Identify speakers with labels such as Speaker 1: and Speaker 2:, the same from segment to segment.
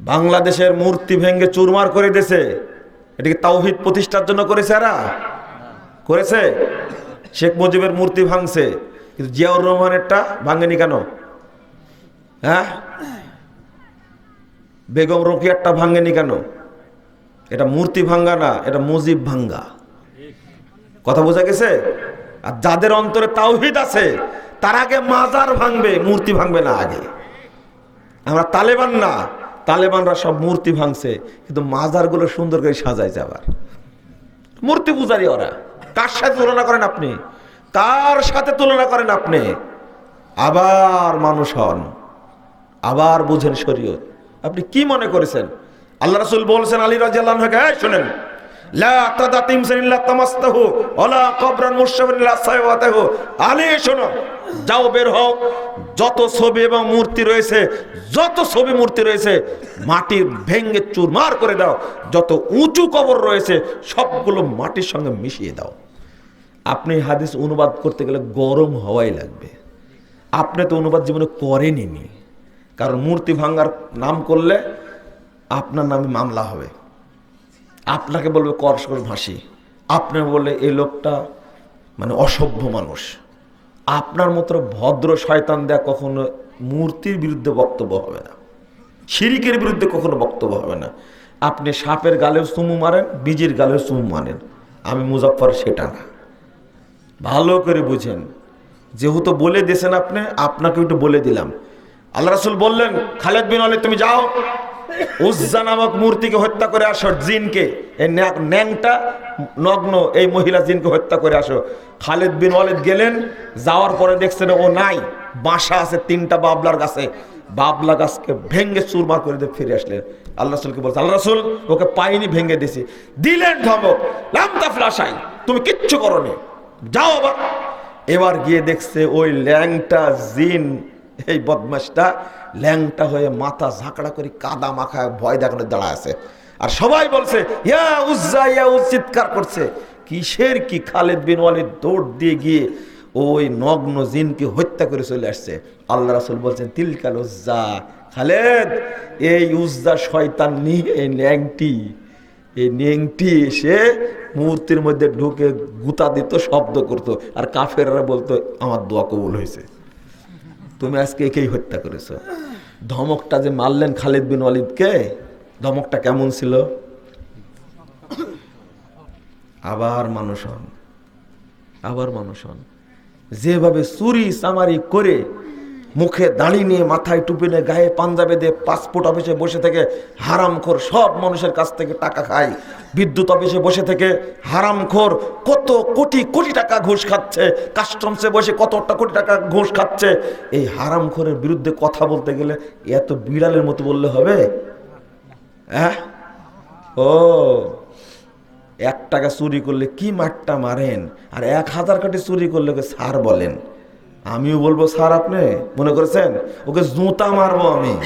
Speaker 1: বাংলাদেশের মূর্তি ভেঙ্গে চুরমার করে দিয়েছে। এটাকে তাওহিদ প্রতিষ্ঠার জন্য করেছে এরা। করেছে? শেখ মুজিবের মূর্তি ভাঙছে। কিন্তু জিয়াউর রহমানেরটা ভাঙেনি কেন? হ্যাঁ? বেগম রোকিয়ারটা ভাঙেনি কেন? এটা মূর্তি ভাঙ্গা না, এটা মুজিব ভাঙ্গা। কথা বোঝা গেছে? আর যাদের অন্তরে তাওহিদ আছে, তার আগে মাজার ভাঙবে, মূর্তি ভাঙবে না আগে। আমরা তালেবান না তালেবানরা সব মূর্তি ভাঙছে, কিন্তু মাজারগুলো সুন্দর করে সাজায় যাবার মূর্তি পূজারি ওরা। কার সাথে তুলনা করেন আপনি? কার সাথে তুলনা করেন আপনি? আবার মানুষ হন। আবার বুঝেন শরীয়ত। আপনি কি মনে করেছেন? আল্লাহ রাসুল বলছেন আলী এই শুনেন। আলী, শোনো, যাও বের যত ছবি এবং মূর্তি রয়েছে, যত ছবি মূর্তি রয়েছে ভেঙ্গে চুরমার করে দাও। যত উঁচু কবর রয়েছে, সবগুলো মাটির সঙ্গে মিশিয়ে দাও। আপনি হাদিস অনুবাদ করতে গেলে গরম হওয়াই লাগবে। আপনি তো অনুবাদ জীবনে করেনি কারণ মূর্তি ভাঙ্গার নাম করলে আপনার নামে মামলা হবে। আপনাকে বলবে করসকর ভাসি। আপনি বললে এই লোকটা মানে অসভ্য মানুষ। আপনার মতো ভদ্র শয়তান দেয়া কখনো মূর্তির বিরুদ্ধে বক্তব্য হবে না। শিরিকের বিরুদ্ধে কখনো বক্তব্য হবে না। আপনি সাপের গালেও চুমু মারেন, বীজের গালেও চুমু মারেন। আমি মুজাফর সেটা না। ভালো করে বুঝেন। যেহেতু বলে দিয়েছেন আপনি আপনাকে একটু বলে দিলাম। আল্লাহ রাসুল বললেন, খালেদ বিন আলী তুমি যাও। উজ্জা নামক মূর্তিকে হত্যা করে আসো, জিনকে। এই ন্যা- ন্যাংটা নগ্ন এই মহিলা জিনকে হত্যা করে আসো। খালেদ বিন ওয়ালিদ গেলেন, যাওয়ার পরে দেখছেন ও নাই, বাসা আছে তিনটা বাবলার গাছে। বাবলা গাছকে ভেঙ্গে চুরমার করে দিয়ে ফিরে আসলেন। আল্লাহ রাসুলকে বলছে, আল্লাহ রাসুল, ওকে পাইনি ভেঙ্গে দিছি দিলেন ধমক লামতা ফ্লাশাই তুমি কিচ্ছু করনি। যাও আবার। এবার গিয়ে দেখছে ওই ল্যাংটা জিন এই বদমাসটা ল্যাংটা হয়ে মাথা ঝাঁকড়া করে কাদা মাখায় ভয় দেখানো দাঁড়া আছে। আর সবাই বলছে, ইয়া উজ্জা, ইয়া উজ চিৎকার করছে। কিসের কি খালেদ বিন ওয়ালিদ দৌড় দিয়ে গিয়ে ওই নগ্ন জিনকে হত্যা করে চলে আসছে? আল্লাহ রাসুল বলছেন, তিলকাল উজ্জা। খালেদ, এই উজ্জা শয়তান নিয়ে এই ল্যাংটি, এই নেংটি এসে মূর্তির মধ্যে ঢুকে গুতা দিত, শব্দ করতো। আর কাফেররা বলতো, আমার দোয়া কবুল হয়েছে। তুমি আজকে একেই হত্যা করেছ। ধমকটা যে মারলেন খালিদ বিন ওয়ালিদকে ধমকটা কেমন ছিল? আবার মানুষ হন, আবার মানুষ হন। যেভাবে চুরি চামারি করে মুখে দাঁড়ি নিয়ে মাথায় টুপি নিয়ে গায়ে পাঞ্জাবে দিয়ে পাসপোর্ট অফিসে বসে থেকে হারামখোর সব মানুষের কাছ থেকে টাকা খায় বিদ্যুৎ অফিসে বসে থেকে হারামখোর কত কোটি কোটি টাকা ঘুষ খাচ্ছে। কাস্টমসে বসে কতটা কোটি টাকা ঘুষ খাচ্ছে। এই হারামখোরের বিরুদ্ধে কথা বলতে গেলে এত বিড়ালের মতো বললে হবে? ও, এক টাকা চুরি করলে কি মারটা মারেন? আর এক হাজার কাটি চুরি করলে স্যার বলেন। আমিও বলব, স্যার আপনি মনে করেছেন? ওকে জুতা মারবো আমি।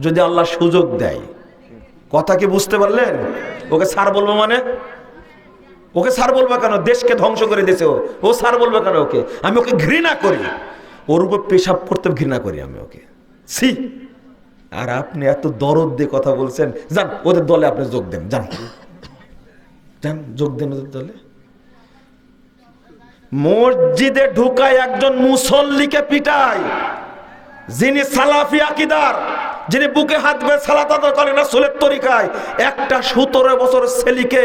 Speaker 1: যদি আল্লাহ সুযোগ দেয়। কথা কি বুঝতে পারলেন? ওকে স্যার বলব মানে? ওকে স্যার বলব কেন? দেশকে ধ্বংস করে দিয়েছে ও। ও স্যার বলব কেন ওকে? আমি ওকে ঘৃণা করি। ওর উপর পেশাব করতে ঘৃণা করি আমি ওকে। সি আর আপনি এত দরদ দিয়ে কথা বলছেন। যান, ওদের দলে আপনি যোগ দেন। যান। যান, যোগ দেন ওদের দলে। মসজিদে ঢুকায় একজন মুসল্লিকে পিটায়। যিনি সালাফি আকিদার, যিনি বুকে হাত বেয়ে সালাত আদা করে না সোলের তরিকায়, একটা সতেরো বছর ছেলেকে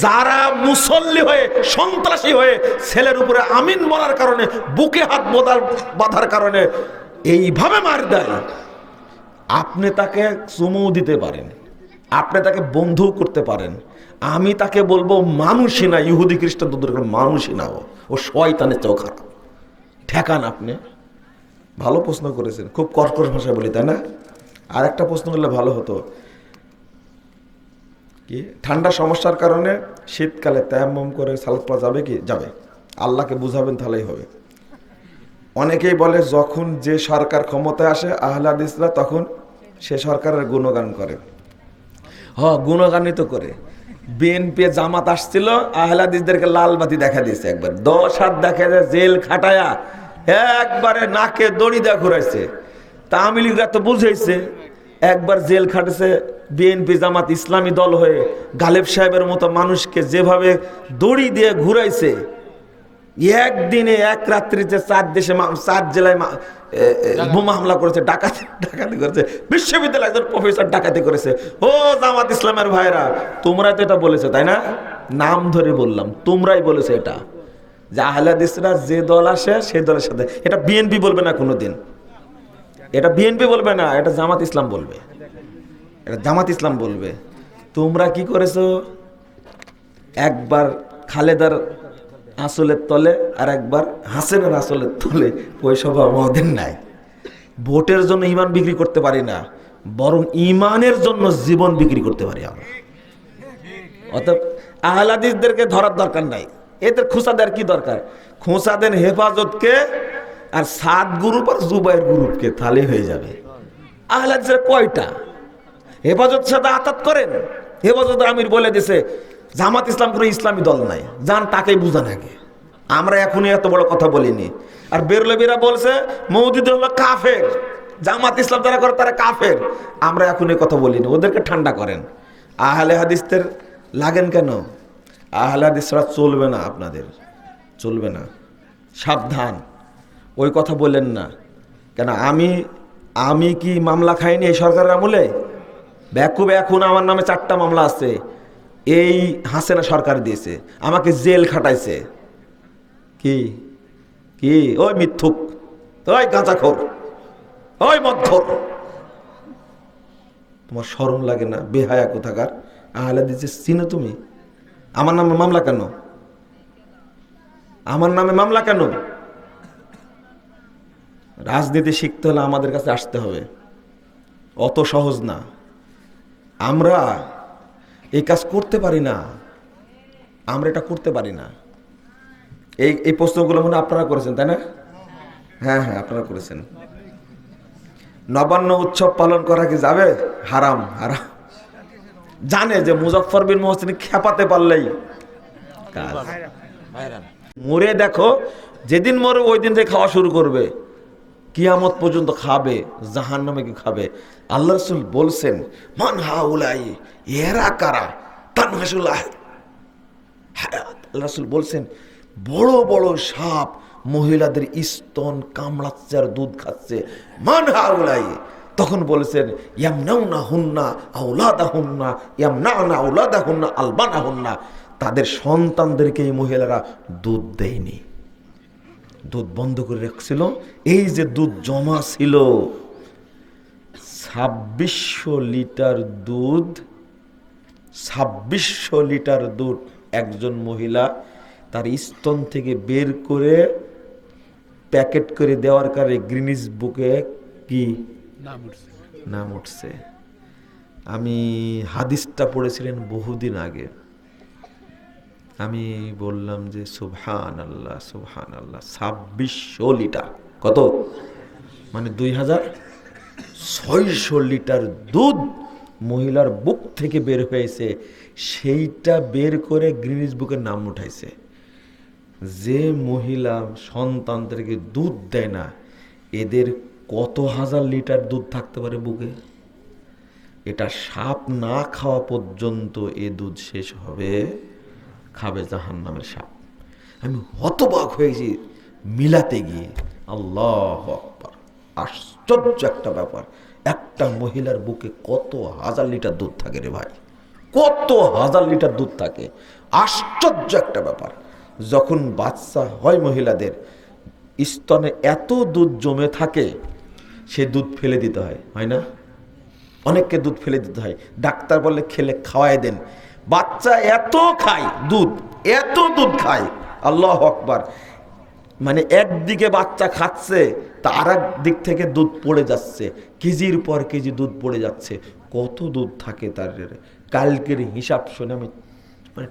Speaker 1: যারা মুসল্লি হয়ে, সন্ত্রাসী হয়ে ছেলের উপরে আমিন বলার কারণে, বুকে হাত বোদার, বাঁধার কারণে এইভাবে মার দেয়। আপনি তাকে চুমু দিতে পারেন। আপনি তাকে বন্ধু করতে পারেন। আমি তাকে বলব, মানুষই না, ইহুদি, খ্রিস্টান তো দূর মানুষই না ও। ও শয়তানের চেয়েও খারাপ। ঠেকান আপনি। ভালো প্রশ্ন করেছেন। খুব কর্কশ ভাষায় বলি, তাই না? আর একটা প্রশ্ন করলে ভালো হতো। কি? ঠান্ডা সমস্যার কারণে শীতকালে তেমন করে সালাদ পড়া যাবে কি? যাবে। আল্লাহকে বুঝাবেন তাহলেই হবে। অনেকেই বলে, যখন যে সরকার ক্ষমতায় আসে আহলাদিসরা তখন সে সরকারের গুণগান করে। হ গুণগানই তো করে বিএনপি জামাত আসছিল, আহলাদিসদেরকে লাল বাতি দেখা দিয়েছে একবার। দশ হাত দেখা যায় জেল খাটায়া একবারে নাকে দড়ি দেয়া ঘুরাইছে। তা তো বুঝেছে একবার জেল খাটেছে বিএনপি জামাত ইসলামী দল হয়ে গালেব সাহেবের মতো মানুষকে যেভাবে দড়ি দিয়ে ঘুরাইছে একদিনে এক রাত্রিতে চার দেশে চার জেলায় বোমা হামলা করেছে ডাকাতি ডাকাতি করেছে বিশ্ববিদ্যালয় একজন প্রফেসর ডাকাতি করেছে। ও জামাত ইসলামের ভাইরা তোমরা তো এটা বলেছ তাই না? নাম ধরে বললাম তোমরাই বলেছ এটা। যে আহলাদিসরা যে দল আসে সেই দলের সাথে। এটা বিএনপি বলবে না কোনোদিন। এটা বিএনপি বলবে না এটা জামাত ইসলাম বলবে। এটা জামাত ইসলাম বলবে। তোমরা কি করেছ? একবার খালেদার আসলের তলে আর একবার হাসেনের আসলের তলে পয়সা আমাদের নাই। ভোটের জন্য ইমান বিক্রি করতে পারি না, বরং ইমানের জন্য জীবন বিক্রি করতে পারি আমরা। অতএব আহলাদিসদেরকে ধরার দরকার নাই। এদের খোঁচা দেওয়ার কি দরকার? খোঁচা দেন হেফাজতকে আর সাত গ্রুপ আর জুবাইর গ্রুপকে তাহলে হয়ে যাবে। আহলাদিসের কয়টা? হেফাজত সাথে আতাত করেন। হেফাজত আমির বলে দিছে জামাত ইসলাম কোনো ইসলামী দল নাই। যান তাকেই বুঝান আগে। আমরা এখনই এত বড় কথা বলিনি। আর বেরলবিরা বলছে মৌদিদ হলো কাফের। জামাত ইসলাম যারা করে তারা কাফের। আমরা এখন এই কথা বলিনি। ওদেরকে ঠান্ডা করেন। আহলে হাদিসদের লাগেন কেন? আহলে হাদিসরা চলবে না আপনাদের। চলবে না। সাবধান। ওই কথা বললেন না। কেন, আমি আমি কি মামলা খাইনি এই সরকারের আমলে? ব্যাকুব এখন আমার নামে চারটা মামলা আছে। এই হাসেনা সরকার দিয়েছে, আমাকে জেল খাটাইছে। কি? কি? ওই মিথ্যুক। ওই গাঁজাখোর। ওই মদখোর তোমার শরম লাগে না? বেহায়া কোথাকার? আহলে দিচ্ছে চিনো তুমি? আমার নামে মামলা কেন? আমার নামে মামলা কেন? রাজনীতি শিখতে হলে আমাদের কাছে আসতে হবে। অত সহজ না। আমরা এই কাজ করতে পারি না আমরা এটা করতে পারি না। এই এই প্রশ্নগুলো মনে আপনারা করেছেন তাই না? হ্যাঁ হ্যাঁ আপনারা করেছেন। নবান্ন উৎসব পালন করা কি যাবে? হারাম হারাম। জানে যে মুজফর বিন মোহসিন খেপাতে পারলেই কাজ। মরে দেখো যেদিন মরে ওই দিন থেকে খাওয়া শুরু করবে। কিয়ামত পর্যন্ত খাবে জাহান নামে কি খাবে? আল্লাহ রসুল বলছেন, মান হাউলাই, এরা কারা? তানহাসুল্লাহ আল্লাহ রসুল বলছেন, বড় বড় সাপ মহিলাদের স্তন কামড়াচ্ছে আর দুধ খাচ্ছে। মান হাউলাই। তখন বলেছেন না হুন্না আউলাদা হুন্না না আউলাদা হুন্না আলবানা হুন্না তাদের সন্তানদেরকে এই মহিলারা দুধ দেয়নি। দুধ বন্ধ করে রাখছিল। এই যে দুধ জমা ছিল ছাব্বিশশো লিটার দুধ ছাব্বিশশো লিটার দুধ একজন মহিলা তার স্তন থেকে বের করে প্যাকেট করে দেওয়ার কারণে গ্রিনিস বুকে কি? নাম উঠছে। আমি হাদিসটা পড়েছিলেন বহুদিন আগে। আমি বললাম যে সুবহান আল্লাহ সুবহান আল্লাহ ছাব্বিশশো লিটার। কত? মানে দুই হাজার ছয়শো লিটার দুধ মহিলার বুক থেকে বের হয়েছে। সেইটা বের করে গ্রিনিজ বুকের নাম উঠাইছে। যে মহিলা সন্তানদেরকে দুধ দেয় না, এদের কত হাজার লিটার দুধ থাকতে পারে বুকে? এটা সাপ না খাওয়া পর্যন্ত এ দুধ শেষ হবে। খাবে জাহান নামের সাপ আমি হতবাক হয়েছি মিলাতে গিয়ে। আল্লাহ আকবার। আশ্চর্য একটা ব্যাপার। একটা মহিলার বুকে কত হাজার লিটার দুধ থাকে রে ভাই? কত হাজার লিটার দুধ থাকে? আশ্চর্য একটা ব্যাপার। যখন বাচ্চা হয় মহিলাদের, স্তনে এত দুধ জমে থাকে, সে দুধ ফেলে দিতে হয় হয় না? অনেককে দুধ ফেলে দিতে হয়। ডাক্তার বলে খেলে খাওয়াই দেন। বাচ্চা এত খায়, দুধ, এত দুধ খায়, আল্লাহ আকবার। মানে একদিকে বাচ্চা খাচ্ছে তার এক দিক থেকে দুধ পড়ে যাচ্ছে, কেজির পর কেজি দুধ পড়ে যাচ্ছে। কত দুধ থাকে তার কালকের হিসাব শুনে আমি মানে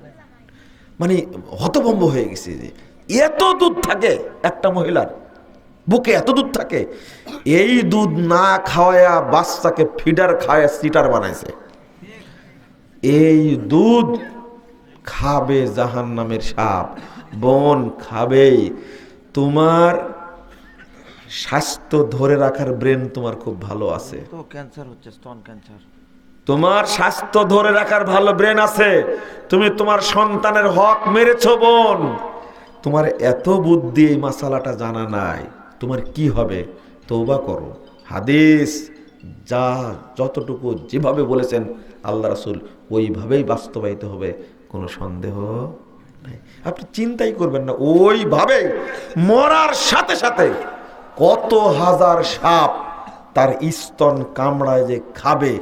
Speaker 1: মানে হতভম্ব হয়ে গেছে যে, এত দুধ থাকে একটা মহিলার, বুকে এত দুধ থাকে। এই দুধ না খাওয়ায়া বাচ্চাকে ফিডার খাওয়া সিটার বানাইছে। এই দুধ খাবে জাহান নামের সাপ বন খাবে। তোমার স্বাস্থ্য ধরে রাখার ব্রেন তোমার খুব ভালো আছে।
Speaker 2: তো ক্যান্সার হচ্ছে স্তন ক্যান্সার।
Speaker 1: তোমার স্বাস্থ্য ধরে রাখার ভালো ব্রেন আছে। তুমি তোমার সন্তানের হক মেরেছ বোন। তোমার এত বুদ্ধি এই মাসালাটা জানা নাই। তোমার কি হবে? তৌবা করো। হাদিস। যা যতটুকু যেভাবে বলেছেন আল্লাহ রাসূল, ওইভাবেই বাস্তবায়িত হবে, কোনো সন্দেহ নাই। আপনি চিন্তাই করবেন না ওইভাবে মরার সাথে সাথে কত হাজার সাপ তার স্তন কামড়ায় যে খাবে,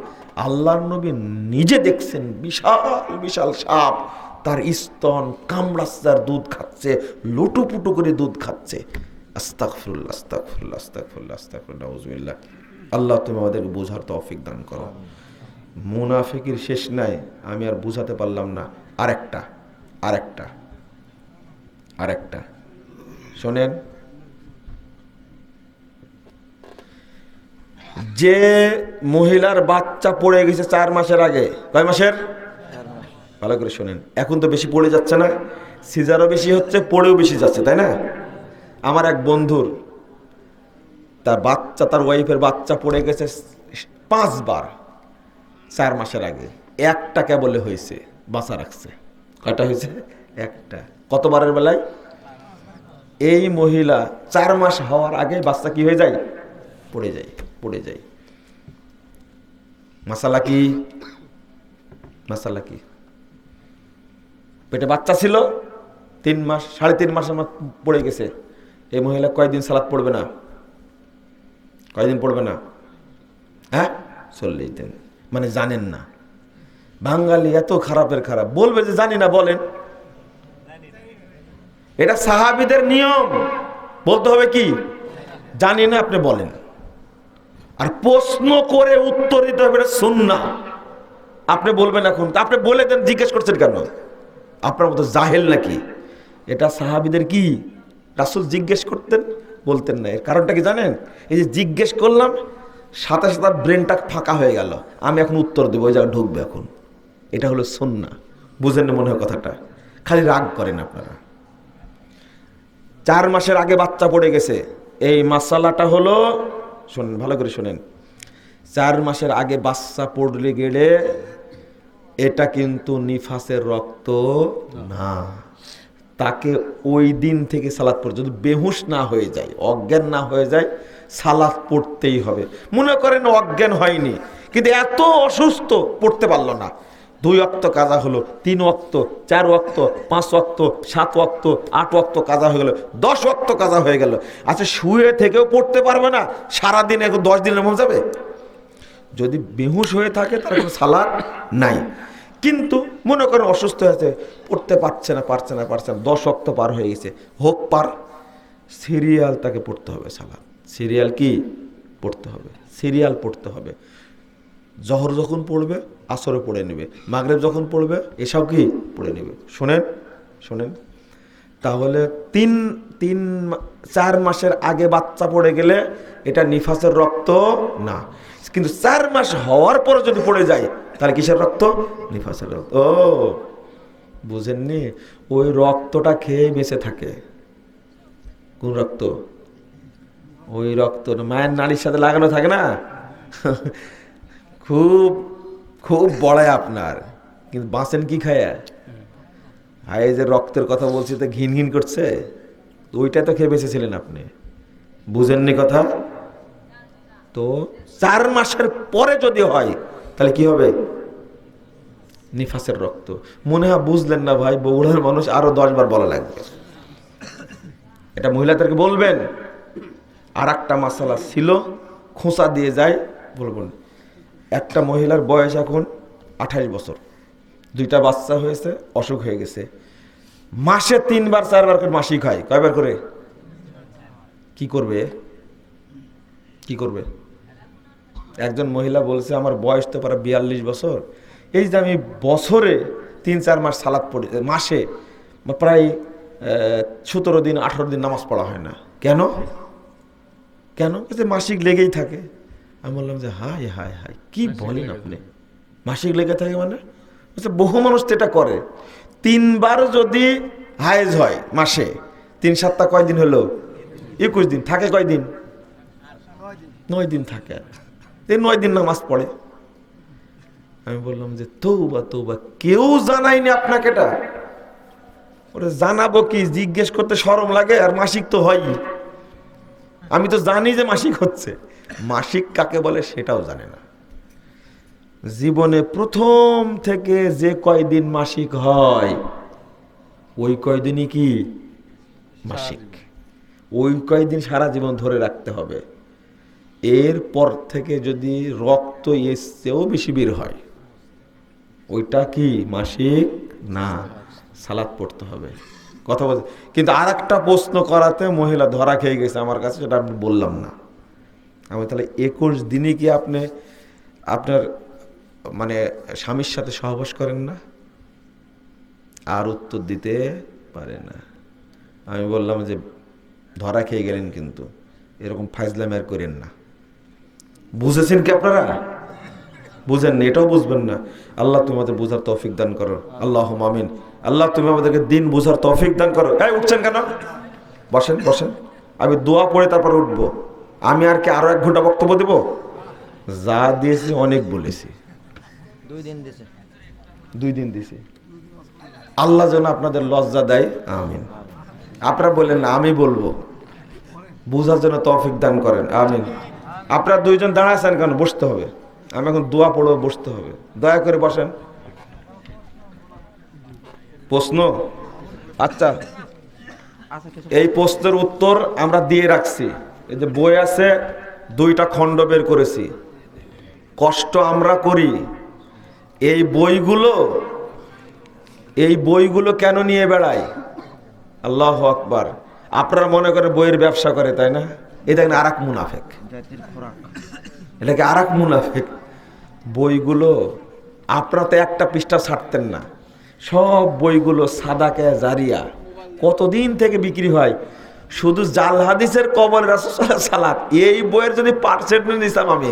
Speaker 1: আল্লাহ নবী নিজে দেখছেন বিশাল বিশাল সাপ তার স্তন কামড়াচ্ছে আর দুধ খাচ্ছে, লুটুপুটু করে দুধ খাচ্ছে। আস্তাকফিরুল্লাহ আস্তাকফিরুল্লাহ আস্তাকফিরুল্লাহ আস্তাকফিরুল্লাহ নাউজুবিল্লাহ। আল্লাহ তুমি আমাদেরকে বোঝার তৌফিক দান করো। মুনাফিকির শেষ নাই, আমি আর বুঝাতে পারলাম না। আরেকটা আরেকটা আরেকটা। শোনেন, যে মহিলার বাচ্চা পড়ে গেছে চার মাসের আগে, কয় মাসের? ভালো করে শোনেন, এখন তো বেশি পড়ে যাচ্ছে না, সিজারও বেশি হচ্ছে, পড়েও বেশি যাচ্ছে, তাই না? আমার এক বন্ধুর তার বাচ্চা, তার ওয়াইফের বাচ্চা পড়ে গেছে পাঁচবার, চার মাসের আগে। একটা কেবলে হয়েছে, বাঁচা রাখছে। কয়টা হয়েছে? একটা। কতবারের বেলায়? এই মহিলা চার মাস হওয়ার আগে বাচ্চা কি হয়ে যায়? পড়ে যায় পড়ে যায়। মাসালা কি? মাসালা কি? পেটে বাচ্চা ছিল, তিন মাস, সাড়ে তিন মাসের পড়ে গেছে। এই মহিলা কয়দিন সালাদ পড়বে না? কয়দিন পড়বে না? হ্যাঁ? চল্লিশ দিন। মানে জানেন না। বাঙালি এত খারাপের খারাপ। বলবে যে জানি না, বলেন। এটা সাহাবিদের নিয়ম। বলতে হবে কি? জানি না, আপনি বলেন। আর প্রশ্ন করে উত্তর দিতে হবে, এটা সুন্না আপনি বলবেন এখন। আপনি বলে দেন, জিজ্ঞেস করছেন কেন? আপনার মতো জাহেল নাকি? এটা সাহাবিদের কি? রাসুল জিজ্ঞেস করতেন? বলতেন না। এর কারণটা কি জানেন? এই যে জিজ্ঞেস করলাম, সাথে সাথে ব্রেনটা ফাঁকা হয়ে গেল। আমি এখন উত্তর দেবো, ওই জায়গায় ঢুকবে এখন। এটা হলো সন্না। বুঝেন না মনে হয় কথাটা? খালি রাগ করেন আপনারা। চার মাসের আগে বাচ্চা পড়ে গেছে। এই মাসালাটা হলো, শোনেন, ভালো করে শোনেন। চার মাসের আগে বাচ্চা পড়লে গেলে এটা কিন্তু নিফাসের রক্ত না। তাকে ওই দিন থেকে সালাদ পড়ে যদি বেহুশ না হয়ে যায়, অজ্ঞান না হয়ে যায় সালাদ পড়তেই হবে। মনে করেন অজ্ঞান হয়নি, কিন্তু এত অসুস্থ পড়তে পারল না। দুই অক্ত কাজা হলো, তিন অক্ত, চার অক্ত, পাঁচ অক্ত, সাত অক্ত, আট অক্ত কাজা হয়ে গেল, দশ অক্ত কাজা হয়ে গেল। আচ্ছা শুয়ে থেকেও পড়তে পারবে না, সারাদিন এখন দশ দিনের মধ্যে যাবে? যদি বেহুশ হয়ে থাকে, তার কোনো সালাদ নাই। কিন্তু মনে করেন অসুস্থ হয়েছে, পড়তে পারছে না পারছে না পারছে না, দশ অক্ত পার হয়ে গেছে। হোক পার, সিরিয়াল তাকে পড়তে হবে সালাদ সিরিয়াল কি? পড়তে হবে। সিরিয়াল পড়তে হবে। জহর যখন পড়বে, আসরে পড়ে নেবে। মাগরেব যখন পড়বে, এসব কি? পড়ে নেবে। শোনেন শোনেন। তাহলে তিন তিন চার মাসের আগে বাচ্চা পড়ে গেলে এটা নিফাসের রক্ত না। কিন্তু চার মাস হওয়ার পরে যদি পড়ে যায়, তাহলে কিসের রক্ত? নিফাসের রক্ত। ও, বুঝেননি? ওই রক্তটা খেয়ে বেঁচে থাকে। কোন রক্ত? ওই রক্ত, মায়ের নারীর সাথে লাগানো থাকে না? খুব খুব বড়ায় আপনার। কিন্তু বাঁচেন কি খায়? হাই যে রক্তের কথা বলছি তো ঘিন ঘিন করছে? ওইটা তো খেয়ে বেঁচেছিলেন আপনি। বুঝেননি কথা? তো চার মাসের পরে যদি হয়, তাহলে কি হবে? নিফাসের রক্ত। মনে হয় বুঝলেন না ভাই, বগুড়ার মানুষ আরও দশ বার বলা লাগবে। এটা মহিলাদেরকে বলবেন। আর একটা মাসালা ছিল, খোঁচা দিয়ে যায়, বলবেন, একটা মহিলার বয়স এখন আঠাশ বছর। দুইটা বাচ্চা হয়েছে, অসুখ হয়ে গেছে। মাসে তিনবার, চারবার করে মাসিক খায় কয়বার করে? কি করবে? কি করবে? একজন মহিলা বলছে, আমার বয়স তো প্রায় বিয়াল্লিশ বছর। এই যে আমি বছরে তিন, চার মাস সালাদ পড়ি, মাসে প্রায় সতেরো দিন, আঠারো দিন নামাজ পড়া হয় না। কেন? কেন? বলছে মাসিক লেগেই থাকে। আমি বললাম যে হাই হাই হাই কি বলেন আপনি? মাসিক লেগে থাকে মানে? বহু মানুষ তো এটা করে। তিনবার যদি হায়েজ হয় মাসে, তিন সাতটা কয়দিন হলো? একুশ দিন। থাকে কয়দিন নয় দিন থাকে। এই নয় দিন নামাজ পড়ে। আমি বললাম যে, তৌবা তৌবা। কেউ জানায়নি আপনাকে এটা? ওরে, জানাব কি? জিজ্ঞেস করতে সরম লাগে, আর মাসিক তো হয়ই আমি তো জানি যে মাসিক হচ্ছে। মাসিক কাকে বলে সেটাও জানে না। জীবনে প্রথম থেকে যে কয়দিন মাসিক হয়, ওই কয়দিনই কি মাসিক? ওই কয়দিন সারা জীবন ধরে রাখতে হবে। এরপর থেকে যদি রক্ত চেয়েও বেশি বের হয়, ওইটা কি মাসিক? না, সালাদ পড়তে হবে। কথা বলতে কিন্তু আর একটা প্রশ্ন করাতে মহিলা ধরা খেয়ে গেছে আমার কাছে, সেটা আমি বললাম না। আমি তাহলে একুশ দিনই কি আপনি, আপনার মানে স্বামীর সাথে সহবাস করেন না, আর উত্তর দিতে পারে না। আমি বললাম যে, ধরা খেয়ে গেলেন কিন্তু, এরকম ফাইজলাম আর করেন না। বুঝেছেন কি আপনারা? বুঝেন না, এটাও বুঝবেন না। আল্লাহ তুমি আমাদের বোঝার তৌফিক দান করো। আল্লাহ মামিন আল্লাহ তুমি আমাদেরকে দিন বোঝার তৌফিক দান করো। এই, উঠছেন কেন? বসেন বসেন। আমি দোয়া পড়ে তারপর উঠবো। আমি আর কি আরও এক ঘণ্টা বক্তব্য দেব? যা দিয়েছি অনেক বলেছি।
Speaker 2: দুই দিন দিছে।
Speaker 1: দুই দিন দিছি। আল্লাহ যেন আপনাদের লজ্জা দেয় আমিন। আপনারা বললেন না আমি বলব। বুঝার জন্য তৌফিক দান করেন আমিন। আপনারা দুইজন দাঁড়াচ্ছেন কেন? বসতে হবে। আমি এখন দোয়া পড়ব বসতে হবে। দয়া করে বসেন। প্রশ্ন? আচ্ছা।
Speaker 2: আচ্ছা
Speaker 1: এই প্রশ্নের উত্তর আমরা দিয়ে রাখছি। এই যে বই আছে দুইটা খণ্ড বের করেছি। কষ্ট আমরা করি এই বইগুলো এই বইগুলো কেন নিয়ে বেড়ায়? আল্লাহ আকবার। আপনারা মনে করে বইয়ের ব্যবসা করে তাই না? এই দেখেন আর এক মুনাফেক এটাকে আর এক মুনাফেক? বইগুলো আপনারা তো একটা পৃষ্ঠা ছাড়তেন না। সব বইগুলো সাদাকে জারিয়া কতদিন থেকে বিক্রি হয়? শুধু জাল হাদিসের কবর রাসূল সালাত এই বইয়ের যদি পার্সেন্ট নিতাম আমি।